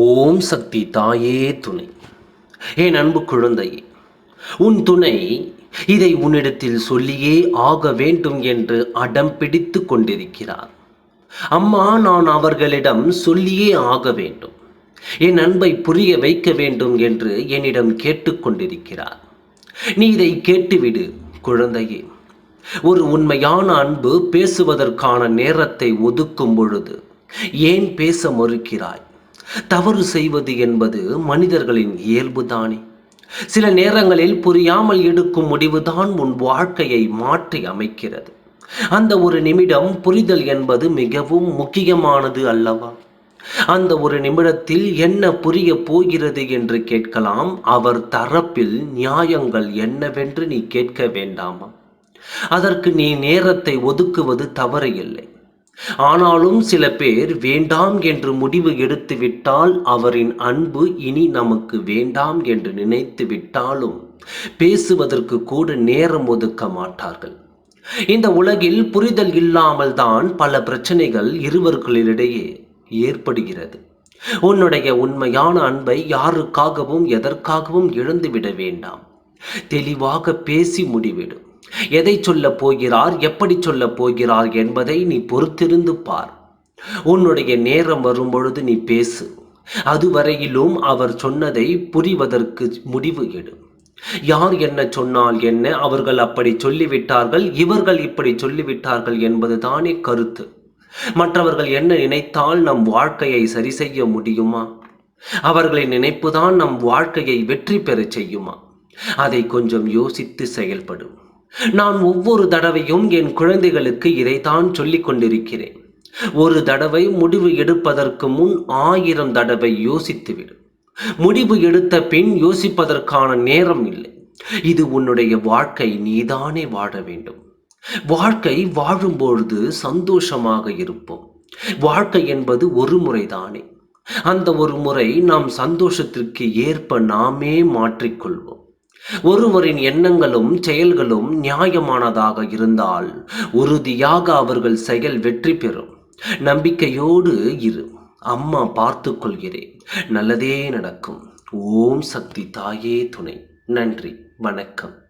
ஓம் சக்தி தாயே துணை. என் அன்பு குழந்தையே உன் துணை இதை உன்னிடத்தில் சொல்லியே ஆக வேண்டும் என்று அடம் பிடித்து கொண்டிருக்கிறார். அம்மா நான் அவர்களிடம் சொல்லியே ஆக வேண்டும். என் அன்பை புரிய வைக்க வேண்டும் என்று என்னிடம் கேட்டுக்கொண்டிருக்கிறார் நீ இதை கேட்டுவிடு குழந்தையே. ஒரு உண்மையான அன்பு பேசுவதற்கான நேரத்தை ஒதுக்கும் பொழுது ஏன் பேச மறுக்கிறாய்? தவறு செய்வது என்பது மனிதர்களின் இயல்புதானே. சில நேரங்களில் புரியாமல் எடுக்கும் முடிவுதான் உன் வாழ்க்கையை மாற்றி அமைக்கிறது. அந்த ஒரு நிமிடம் புரிதல் என்பது மிகவும் முக்கியமானது அல்லவா? அந்த ஒரு நிமிடத்தில் என்ன புரிய போகிறது என்று கேட்கலாம். அவர் தரப்பில் நியாயங்கள் என்னவென்று நீ கேட்க வேண்டாமா? அதற்கு நீ நேரத்தை ஒதுக்குவது தவறு இல்லை. ஆனாலும் சில பேர் வேண்டாம் என்று முடிவு எடுத்து விட்டால் அவரின் அன்பு இனி நமக்கு வேண்டாம் என்று நினைத்து விட்டாலும் பேசுவதற்கு கூட நேரம் ஒதுக்க மாட்டார்கள். இந்த உலகில் புரிதல் இல்லாமல் தான் பல பிரச்சனைகள் இருவர்களிடையே ஏற்படுகிறது. உன்னுடைய உண்மையான அன்பை யாருக்காகவும் எதற்காகவும் இழந்துவிட வேண்டாம். தெளிவாக பேசி முடிவிடும். எதை சொல்லப் போகிறார் எப்படி சொல்லப் போகிறார் என்பதை நீ பொறுத்திருந்து பார். உன்னுடைய நேரம் வரும்பொழுது நீ பேசு. அதுவரையிலும் அவர் சொன்னதை புரிவதற்கு முடிவு எடு. யார் என்ன சொன்னால் என்ன அவர்கள் அப்படி சொல்லிவிட்டார்கள் இவர்கள் இப்படி சொல்லிவிட்டார்கள் என்பது தானே கருத்து. மற்றவர்கள் என்ன நினைத்தால் நம் வாழ்க்கையை சரி செய்ய முடியுமா? அவர்களின் நினைப்புதான் நம் வாழ்க்கையை வெற்றி பெறச் செய்யுமா? அதை கொஞ்சம் யோசித்து செயல்படும் நான் ஒவ்வொரு தடவையும் என் குழந்தைகளுக்கு இதைத்தான் சொல்லிக் கொண்டிருக்கிறேன். ஒரு தடவை முடிவு எடுப்பதற்கு முன் ஆயிரம் தடவை யோசித்துவிடும் முடிவு எடுத்த பின் யோசிப்பதற்கான நேரம் இல்லை. இது உன்னுடைய வாழ்க்கை நீதானே வாழ வேண்டும். வாழ்க்கை வாழும்பொழுது சந்தோஷமாக இருப்போம். வாழ்க்கை என்பது ஒரு முறைதானே. அந்த ஒரு முறை நாம் சந்தோஷத்திற்கு ஏற்ப நாமே மாற்றிக்கொள்வோம். ஒருவரின் எண்ணங்களும் செயல்களும் நியாயமானதாக இருந்தால் உறுதியாக அவர்கள் செயல் வெற்றி பெறும். நம்பிக்கையோடு இரு. அம்மா பார்த்து கொள்கிறேன். நல்லதே நடக்கும். ஓம் சக்தி தாயே துணை. நன்றி. வணக்கம்.